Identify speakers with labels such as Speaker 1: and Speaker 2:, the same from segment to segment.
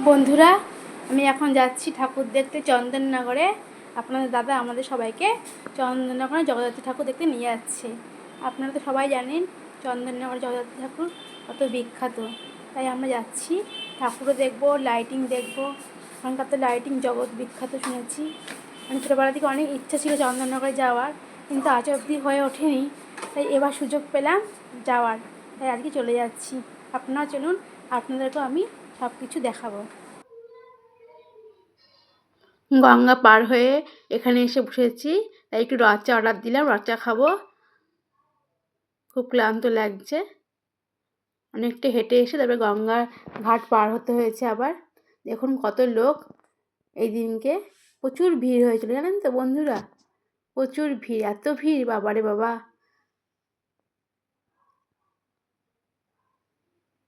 Speaker 1: বন্ধুরা, আমি এখন যাচ্ছি ঠাকুর দেখতে চন্দননগরে। আপনাদের দাদা আমাদের সবাইকে চন্দননগরে জগদ্ধাত্রী ঠাকুর দেখতে নিয়ে যাচ্ছে। আপনারা তো সবাই জানেন, চন্দননগর জগদ্ধাত্রী ঠাকুর কত বিখ্যাত। তাই আমরা যাচ্ছি, ঠাকুরও দেখব লাইটিং দেখব। এখানকার তো লাইটিং জগৎ বিখ্যাত শুনেছি। আমি ছোটোবেলা থেকে অনেক ইচ্ছা ছিল চন্দননগরে যাওয়ার, কিন্তু আজ অবধি হয়ে ওঠেনি। তাই এবার সুযোগ পেলাম যাওয়ার। তাই আজকে চলে যাচ্ছি। আপনারা চলুন, আপনাদেরকেও আমি সব কিছু দেখাবো। গঙ্গা পার হয়ে এখানে এসে বসেছি। তাই একটু রচা অর্ডার দিলাম রচা খাব। খুব ক্লান্ত লাগছে। অনেকটা হেঁটে এসে তারপরে গঙ্গার ঘাট পার হতে হয়েছে আবার। দেখুন কত লোক এই দিনকে। প্রচুর ভিড় হয়েছিল, জানেন তো বন্ধুরা? প্রচুর ভিড়, এত ভিড়, বাবারে বাবা।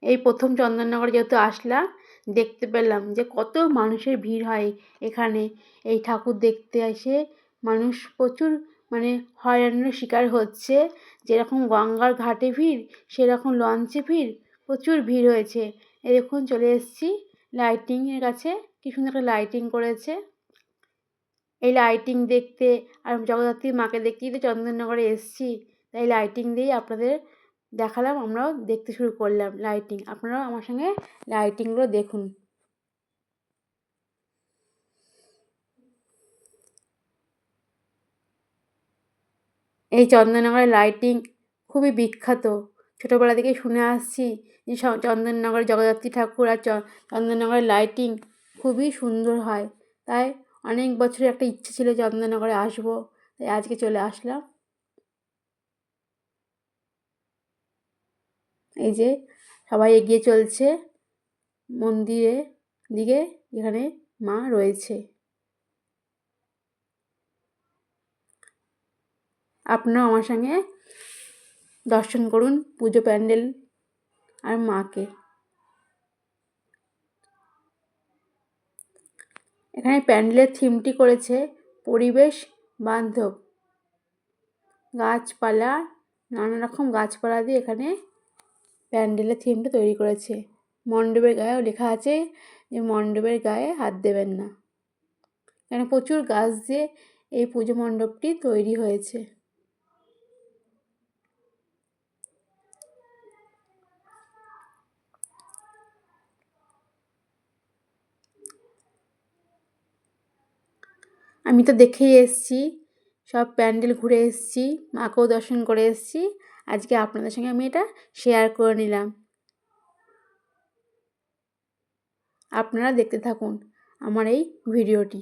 Speaker 1: এই প্রথম চন্দননগর যেহেতু আসলাম, দেখতে পেলাম যে কত মানুষের ভিড় হয় এখানে। এই ঠাকুর দেখতে এসে মানুষ প্রচুর মানে হয়রানির শিকার হচ্ছে। যেরকম গঙ্গার ঘাটে ভিড়, সেরকম লঞ্চে ভিড় প্রচুর ভিড় হয়েছে। এই দেখুন, চলে এসেছি লাইটিংয়ের কাছে। কী সুন্দর একটা লাইটিং করেছে। এই লাইটিং দেখতে, আর জগদ্ধাত্রী মাকে দেখতেই তো চন্দননগরে এসেছি। তাই লাইটিং দিয়েই আপনাদের দেখালাম, আমরাও দেখতে শুরু করলাম লাইটিং আপনারাও আমার সঙ্গে লাইটিংগুলো দেখুন। এই চন্দননগরের লাইটিং খুবই বিখ্যাত। ছোটোবেলা থেকেই শুনে আসছি যে চন্দননগরের জগদ্ধাত্রী ঠাকুর আর চন্দননগরের লাইটিং খুবই সুন্দর হয়। তাই অনেক বছরের একটা ইচ্ছে ছিল চন্দননগরে আসব, তাই আজকে চলে আসলাম। এই যে সবাই এগিয়ে চলছে, মন্দিরে দিকে এখানে মা রয়েছে। আপনারা আমার সঙ্গে দর্শন করুন পুজো প্যান্ডেল আর মাকে। এখানে প্যান্ডেলের থিমটি করেছে পরিবেশ বান্ধব। গাছপালা নানা রকম গাছপালা দিয়ে এখানে প্যান্ডেলের থিমটা তৈরি করেছে। মণ্ডপের গায়েও লেখা আছে যে মণ্ডপের গায়ে হাত দেবেন না। এখানে প্রচুর গাছ দিয়ে এই পুজো মণ্ডপটি তৈরি হয়েছে। আমি তো দেখেই এসছি, সব প্যান্ডেল ঘুরে এসছি, মাকেও দর্শন করে এসছি আজকে আপনাদের সঙ্গে আমি এটা শেয়ার করে নিলাম। আপনারা দেখতে থাকুন আমার এই ভিডিওটি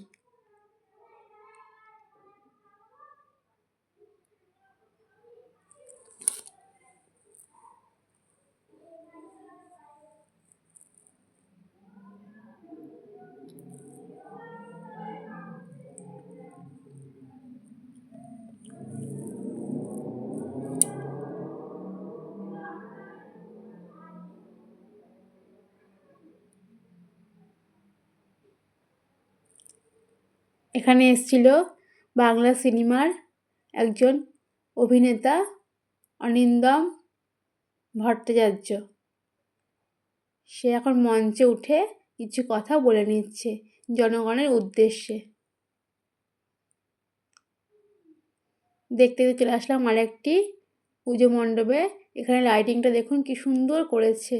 Speaker 1: এখানে এসেছিল বাংলা সিনেমার একজন অভিনেতা অনিন্দম ভট্টাচার্য। সে এখন মঞ্চে উঠে কিছু কথা বলে নিচ্ছে জনগণের উদ্দেশ্যে। দেখতে দেখতে চলে আসলাম আরেকটি পুজো মণ্ডপে। এখানে লাইটিংটা দেখুন কি সুন্দর করেছে।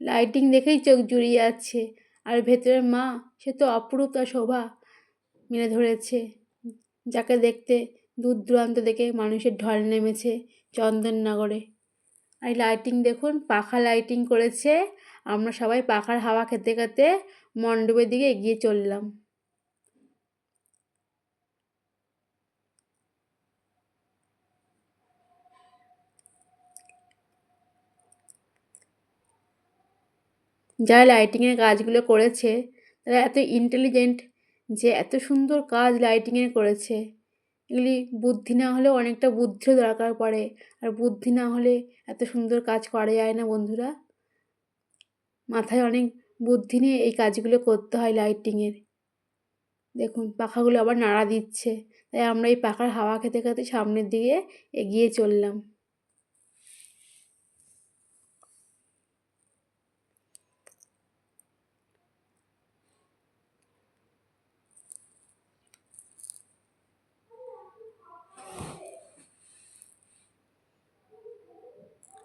Speaker 1: লাইটিং দেখেই চোখ জুড়িয়ে যাচ্ছে। আর ভেতরের মা, সে তো অপরূপ তার শোভা মেলে ধরেছে। যাকে দেখতে দূর দূরান্ত দেখে মানুষের ঢল নেমেছে চন্দননগরে। আর লাইটিং দেখুন, পাখা লাইটিং করেছে। আমরা সবাই পাখার হাওয়া খেতে খেতে মণ্ডপের দিকে এগিয়ে চললাম। যারা লাইটিংয়ের কাজগুলো করেছে, তারা এত ইন্টেলিজেন্ট যে এত সুন্দর কাজ লাইটিংয়ের করেছে। এগুলি বুদ্ধি না হলেও অনেকটা বুদ্ধিও দরকার পড়ে, আর বুদ্ধি না হলে এত সুন্দর কাজ করা যায় না বন্ধুরা। মাথায় অনেক বুদ্ধি নিয়ে এই কাজগুলো করতে হয় লাইটিংয়ের দেখুন, পাখাগুলো আবার নাড়া দিচ্ছে, তাই আমরা এই পাখার হাওয়া খেতে খেতে সামনের দিকে এগিয়ে চললাম।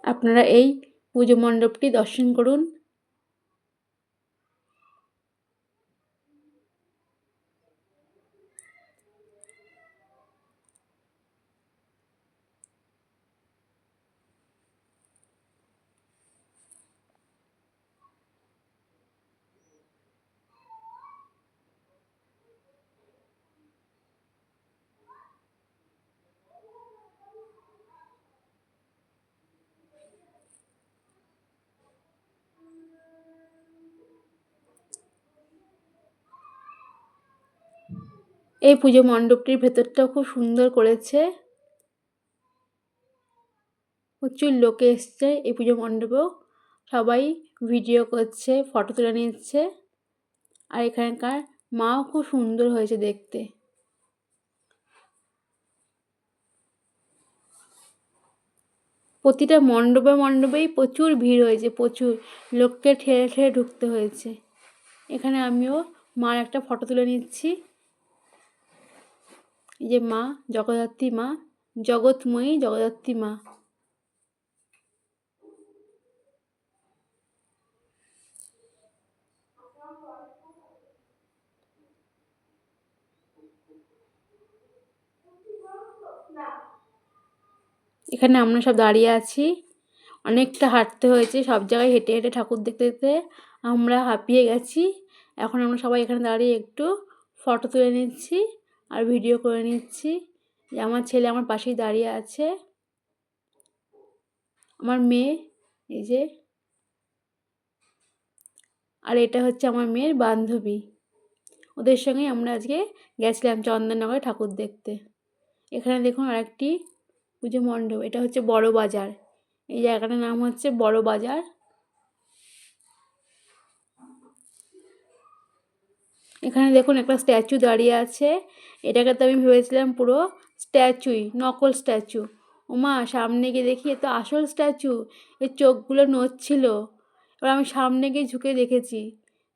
Speaker 1: আপনারা এই পুজো মণ্ডপটি দর্শন করুন। এই পুজো মণ্ডপটির ভেতরটাও খুব সুন্দর করেছে। প্রচুর লোকে এসছে এই পুজো মণ্ডপেও। সবাই ভিডিও করছে, ফটো তুলে নিচ্ছে। আর এখানকার মাও খুব সুন্দর হয়েছে দেখতে। প্রতিটা মণ্ডপে মণ্ডপেই প্রচুর ভিড় হয়েছে, প্রচুর। লোককে ঠেলে ঠেলে ঢুকতে হয়েছে। এখানে আমিও মার একটা ফটো তুলে নিচ্ছি। যে মা, জগদ্ধাত্রী মা, জগৎময়ী জগদ্ধাত্রী মা। এখানে আমরা সব দাঁড়িয়ে আছি। অনেকটা হাঁটতে হয়েছে, সব জায়গায় হেঁটে হেঁটে ঠাকুর দেখতে দেখতে আমরা হাঁপিয়ে গেছি। এখন আমরা সবাই এখানে দাঁড়িয়ে একটু ফটো তুলে নিচ্ছি। আর ভিডিও করে নিচ্ছি। যে আমার ছেলে আমার পাশেই দাঁড়িয়ে আছে। আমার মেয়ে, এই যে। আর এটা হচ্ছে আমার মেয়ের বান্ধবী। ওদের সঙ্গে আমরা আজকে গেছিলাম চন্দননগরে ঠাকুর দেখতে। এখানে দেখুন আরেকটি পুজো মণ্ডপ, এটা হচ্ছে বড় বাজার। এই জায়গাটার নাম হচ্ছে বড় বাজার। এখানে দেখুন একটা স্ট্যাচু দাঁড়িয়ে আছে। এটাকে তো আমি ভেবেছিলাম পুরো স্ট্যাচুই, নকল স্ট্যাচু। ওমা, সামনে গিয়ে দেখি, এ তো আসল স্ট্যাচু। এর চোখগুলো নড়ছিল। এবার আমি সামনে গিয়ে ঝুঁকে দেখেছি।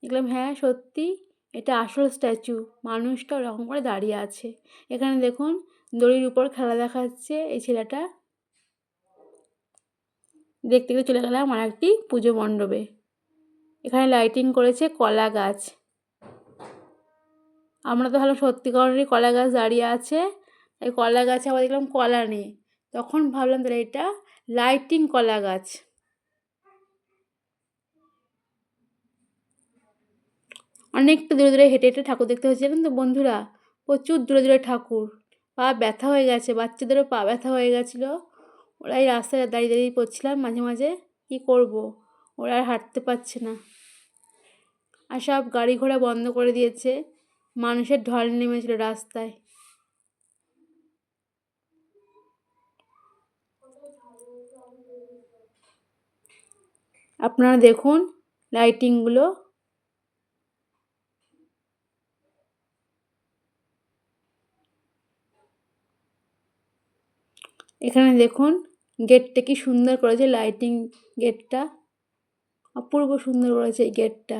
Speaker 1: দেখলাম হ্যাঁ সত্যি, এটা আসল স্ট্যাচু। মানুষটা ওরকম করে দাঁড়িয়ে আছে। এখানে দেখুন, দড়ির উপর খেলা দেখাচ্ছে এই ছেলেটা। দেখতে দেখতে চলে গেলাম আর একটি পুজো মণ্ডপে। এখানে লাইটিং করেছে কলা গাছ। আমরা তো ভালো সত্যিকারেরই কলা গাছ দাঁড়িয়ে আছে। এই কলা গাছে আবার দেখলাম কলা নেই। তখন ভাবলাম তাহলে এটা লাইটিং কলা গাছ। অনেকটা দূরে দূরে হেঁটে হেঁটে ঠাকুর দেখতে হয়েছে। জানেন তো বন্ধুরা? প্রচুর দূরে দূরে ঠাকুর। পা ব্যথা হয়ে গেছে, বাচ্চাদেরও পা ব্যথা হয়ে গেছিল। ওরা এই রাস্তায় দাঁড়িয়ে দাঁড়িয়ে পড়ছিলাম মাঝে মাঝে। কী করব? ওরা আর হাঁটতে পারছে না। আর সব গাড়ি ঘোড়া বন্ধ করে দিয়েছে। মানুষের ঢল নেমেছিল রাস্তায়। আপনারা দেখুন লাইটিংগুলো। এখানে দেখুন গেটটা কি সুন্দর করেছে, লাইটিং গেটটা। অপূর্ব সুন্দর করেছে এই গেটটা।